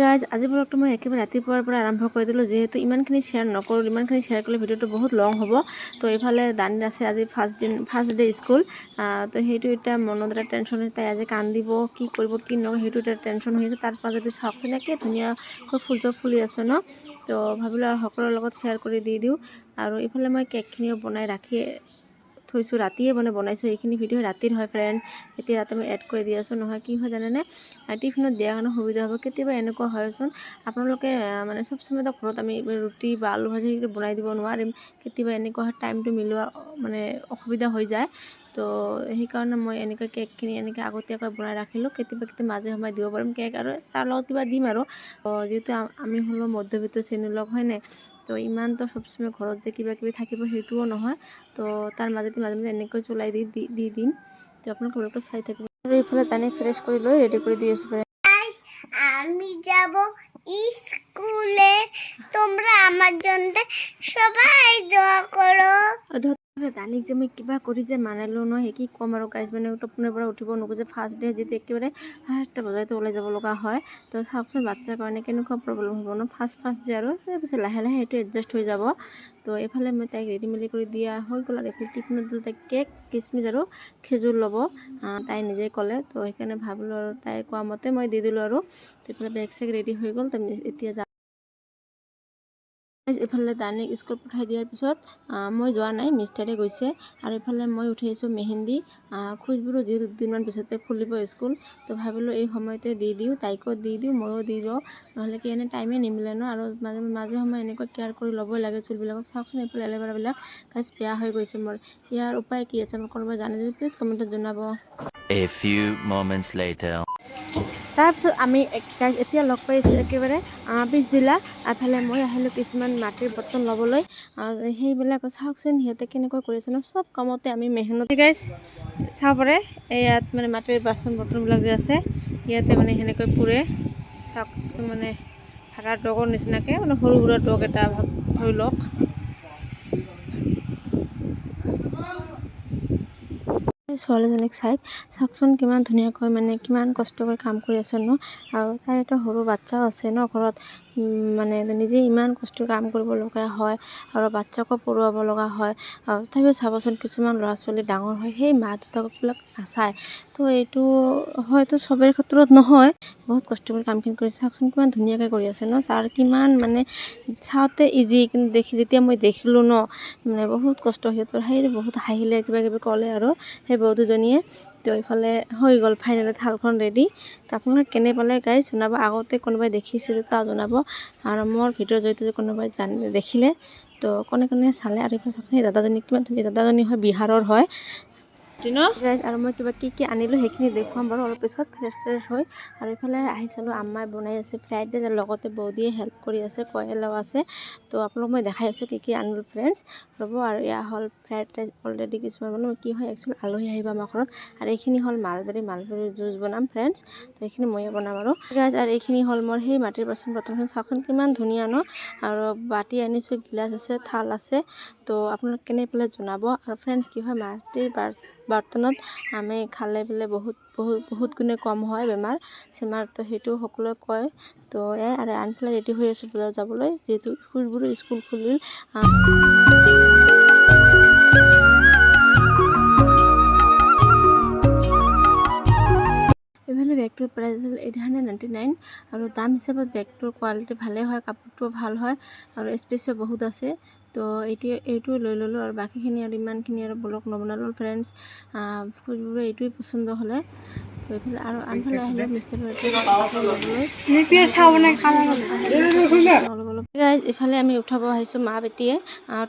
Guys আজি ব্লগটো মই একেবাৰে ৰাতিপুৱাৰ পৰা আৰম্ভ কৰি দিলোঁ, যিহেতু ইমানখিনি শ্বেয়াৰ নকৰোঁ, ইমানখিনি শ্বেয়াৰ কৰিলে ভিডিঅ'টো বহুত লং হ'ব। তো এইফালে দানীত আছে আজি ফাৰ্ষ্ট দিন ফাৰ্ষ্ট ডে স্কুল তো সেইটো এতিয়া মনত এটা টেনশ্যন হৈছে তাই আজি কান্দিব, কি কৰিব, কি নকৰিব সেইটো এটা টেনশ্যন হৈ আছে। তাৰ মাজতে চাওকচোন, একে ধুনীয়াকৈ ফুলটো ফুলি আছে ন? তো ভাবিলোঁ আৰু সকলোৰে লগত শ্বেয়াৰ কৰি দি দিওঁ। আৰু এইফালে মই কেকখিনিও বনাই ৰাখি থৈছোঁ, ৰাতিয়ে মানে বনাইছোঁ, এইখিনি ভিডিঅ' ৰাতিৰ হয় ফ্ৰেণ্ড এতিয়া ৰাতি মই এড কৰি দি আছোঁ নহয় কি হয় জানেনে? টিফিনত দিয়াৰ কাৰণে সুবিধা হ'ব, কেতিয়াবা এনেকুৱা হয়চোন আপোনালোকে মানে চব সময়তে ঘৰত আমি ৰুটি বা আলু ভাজি বনাই দিব নোৱাৰিম। কেতিয়াবা এনেকুৱা হয় টাইমটো মিলোৱা মানে অসুবিধা হৈ যায়। তো সেইকাৰণে মই এনেকৈ কেকখিনি এনেকৈ আগতীয়াকৈ বনাই ৰাখিলোঁ। কেতিয়াবা কেতিয়াবা মাজে সময়ে দিব পাৰিম কেক আৰু তাৰ লগত কিবা দিম আৰু। তো যিহেতু আমি হ'লোঁ মধ্যবিত্ত শ্ৰেণীৰ লগ হয়নে? তো ইমানটো চবসময় ঘৰত যে কিবা কিবি থাকিব সেইটোও নহয়। তো তাৰ মাজতে মাজে মাজে এনেকৈ চলাই দি দি- দিম। তো আপোনালোকে ব্লগটো চাই থাকিব। আৰু এইফালে টানি ফ্ৰেছ কৰি লৈ ৰেডি কৰি দি আছোঁ আমি যাব স্কুলে। তোমরা আমার জন্য সবাই দোয়া করো। দানিক যে মই কিবা কৰি যে মানালোঁ নহয় সেই কি ক'ম আৰু গাইজ মানে টোপনিৰ পৰা উঠিব নোখোজে ফাৰ্ষ্ট ডে যেতিয়া একেবাৰে সাতটা বজাতে ওলাই যাব লগা হয়, তো চাওকচোন বাচ্ছাৰ কাৰণে কেনেকুৱা প্ৰব্লেম হ'ব ন? ফাৰ্ষ্ট ফাৰ্ষ্ট যে আৰু তাৰপিছত লাহে লাহে সেইটো এডজাষ্ট হৈ যাব। তো এইফালে মই তাইক ৰেডি মেলি কৰি দিয়া হৈ গ'ল আৰু এইফালে টিফিনত দিলোঁ তাইক কেক কিচমিচ আৰু খেজুৰ ল'ব। তাই নিজে ক'লে, তো সেইকাৰণে ভাবিলোঁ আৰু তাই কোৱা মতে মই দি দিলোঁ আৰু। এইফালে বেগ চেগ ৰেডি হৈ গ'ল এতিয়া এইফালে দানিক স্কুল পঠাই দিয়াৰ পিছত মই যোৱা নাই মিষ্টাৰে গৈছে। আৰু এইফালে মই উঠি আহিছোঁ মেহেন্দি। আহ, খুচবোৰো যিহেতু দুদিনমান পিছতে খুলিব স্কুল তো ভাবিলোঁ এই সময়তে দি দিওঁ তাইকো দি দিওঁ ময়ো দি দিওঁ নহ'লে কি এনে টাইমে নিমিলে ন? আৰু মাজে মাজে সময়ে এনেকৈ কেয়াৰ কৰি ল'বই লাগে চুলবিলাকক। চাওকচোন এইফালে এলেবেৰাবিলাক। গাইজ বেয়া হৈ গৈছে মোৰ। ইয়াৰ উপায় কি আছে? মোৰ কোনোবাই জানে যদি প্লিজ কমেণ্টত জনাব। A few moments later. তাৰপিছত আমি এতিয়া লগ পাইছোঁ একেবাৰে। পিছবেলা এফালে মই আহিলোঁ কিছুমান মাটিৰ বৰ্তন ল'বলৈ। সেইবিলাক চাওকচোন সিহঁতে কেনেকৈ কৰিছে ন? চব কামতে আমি মেহনত গাইজ চাব পাৰে ইয়াত মানে মাটিৰ বাচন বৰ্তনবিলাক যে আছে, ইয়াতে মানে সেনেকৈ পুৰে। চাওক মানে ভাড়া ডগৰ নিচিনাকৈ মানে সৰু সুৰা ডগ এটা ধৰি লওক। ছোৱালীজনীক চাই, চাওকচোন কিমান ধুনীয়াকৈ মানে কিমান কষ্ট কৰি কাম কৰি আছে ন। আৰু তাইৰ এটা সৰু বাচ্ছাও আছে ন ঘৰত। মানে নিজে ইমান কষ্ট কাম কৰিব লগা হয়, আৰু বাচ্ছাকো পঢ়ুৱাব লগা হয় তথাপিও চাবচোন কিছুমান ল'ৰা ছোৱালী ডাঙৰ হয়, সেই মা দেউতাকবিলাক নাচায়। তো এইটো হয়তো চবেই ক্ষেত্ৰত নহয়, বহুত কষ্ট কৰি কামখিনি কৰিছে। চাওকচোন কিমান ধুনীয়াকৈ কৰি আছে ন, ছাৰ কিমান মানে চাওঁতে ইজি কিন্তু দেখি যেতিয়া মই দেখিলোঁ ন মানে বহুত কষ্ট সিহঁতৰ সেই বহুত হাঁহিলে কিবা কিবি ক'লে আৰু সেই বৌ দুজনীয়ে। তো এইফালে হৈ গ'ল ফাইনেলি থালখন ৰেডি তো আপোনালোকে কেনে পালে গাইজ জনাব। আগতে কোনোবাই দেখিছিল তাও জনাব। আৰু মোৰ ভিডিঅ'ৰ জৰিয়তে কোনোবাই জান, দেখিলে। তো কোনে কোনে চালে আৰু এইফালে চাওকচোন সেই দাদাজনী কিমান ধুনীয়া। দাদাজনী হয়, বিহাৰৰ হয়। গাইজ আৰু মই কিবা কি কি আনিলোঁ সেইখিনি দেখুৱাম বাৰু অলপ পিছত ফ্ৰেছ ফ্ৰেছ হৈ। আৰু এইফালে আহি চালোঁ আম্মাই বনাই আছে ফ্ৰাইড ৰাইচ লগতে বৌদিয়ে হেল্প কৰি আছে, কয়লাও আছে। তো আপোনালোক মই দেখাই আছোঁ কি কি আনিলোঁ ফ্ৰেণ্ডছ ৰ'ব, আৰু এয়া হ'ল ফ্ৰাইড ৰাইচ অলৰেডি কিছুমান বনাম। কি হয় একচুৱেলি আলহী আহিব আমাৰ ঘৰত। আৰু এইখিনি হ'ল মালবেৰী মালবেৰী জুচ বনাম ফ্ৰেণ্ডছ তো এইখিনি ময়ে বনাম আৰু। গাইজ আৰু এইখিনি হ'ল মোৰ সেই মাটিৰ বাচন বৰ্তনখিনি। চাওকচোন, কিমান ধুনীয়া ন? আৰু বাতি আনিছোঁ, গিলাচ আছে, থাল আছে। তো আপোনালোক কেনে পেলাই জনাব? আৰু ফ্ৰেণ্ডছ কি হয়, মাটিৰ বাৰ- বৰ্তনত আমি খালে বোলে বহুত বহুত বহুত গুণে কম হয় বেমাৰ। চেমাৰ তো সেইটো সকলোৱে কয়। তো এই আৰু আনফালে ৰেডি হৈ আছোঁ বজাৰ যাবলৈ। যিহেতু খুচবোৰো school খুলিল। Price eight hundred ninety nine আৰু দাম হিচাপত বেগটোৰ কোৱালিটি ভালেই হয় কাপোৰটোও ভালো হয় আৰু স্পেচো বহুত আছে। তো এতিয়া এইটো লৈ ল'লোঁ আৰু বাকীখিনি আৰু ইমানখিনি আৰু ব্লগ নবনালোঁ ফ্ৰেণ্ডছ ফুলবোৰে এইটোৱে পচন্দ হ'লে। তো এইফালে আৰু আনফালে আহিলে মিষ্টাৰ অলপ ইফালে আমি উঠাব আহিছোঁ মা বেটিয়ে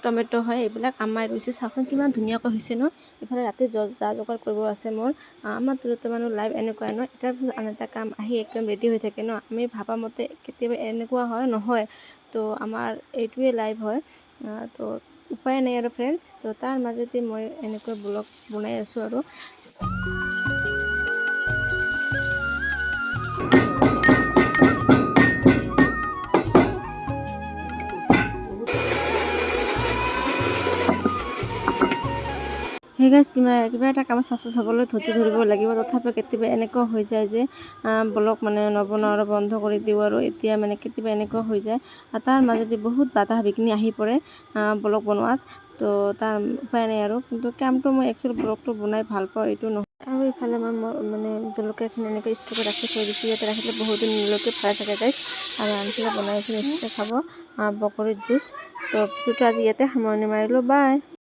টমেট' হয়, এইবিলাক আমাৰ ৰুইছে। চাওকচোন কিমান ধুনীয়াকৈ হৈছে ন? ইফালে ৰাতি যা, যোগাৰ কৰিব আছে মোৰ। আমাৰ তিৰোতা মানুহ লাইভ এনেকুৱাই ন? এটাৰ পিছত আন এটা কাম আহি একদম ৰেডি হৈ থাকে ন? আমি ভাবা মতে কেতিয়াবা এনেকুৱা হয়, নহয়। তো, আমাৰ এইটোৱে লাইভ হয়। তো, উপায় নাই আৰু ফ্ৰেণ্ডছ তো, তাৰ মাজতে মই এনেকৈ ব্লগ বনাই আছোঁ আৰু। সেই সেই কিবা এটা কামত চাকচেছ হ'বলৈ ধৈৰ্য ধৰিব লাগিব। তথাপিও কেতিয়াবা এনেকুৱা হৈ যায় যে ব্লগ মানে নবনাওঁ আৰু বন্ধ কৰি দিওঁ আৰু এতিয়া মানে কেতিয়াবা এনেকুৱা হৈ যায়। আৰু তাৰ মাজেদি বহুত বাধা বিঘিনি আহি পৰে ব্লগ বনোৱাত। তো তাৰ উপায় নাই আৰু। কিন্তু কামটো মই একচুৱেলি ব্লগটো বনাই ভালো পাওঁ, এইটো নহয়। আৰু ইফালে মই মানে জলকীয়াখিনি এনেকৈ ষ্টকত ৰাখি থৈ দিছোঁ। ইয়াতে ৰাখিলে বহুত দিনলৈকে ভালে থাকে যায় আৰু আনফালে বনাইছোঁ নিশ্চয় খাব বকৰিৰ জুচ তো ভিডিঅ'টো আজি ইয়াতে সামৰণি মাৰিলোঁ। বাই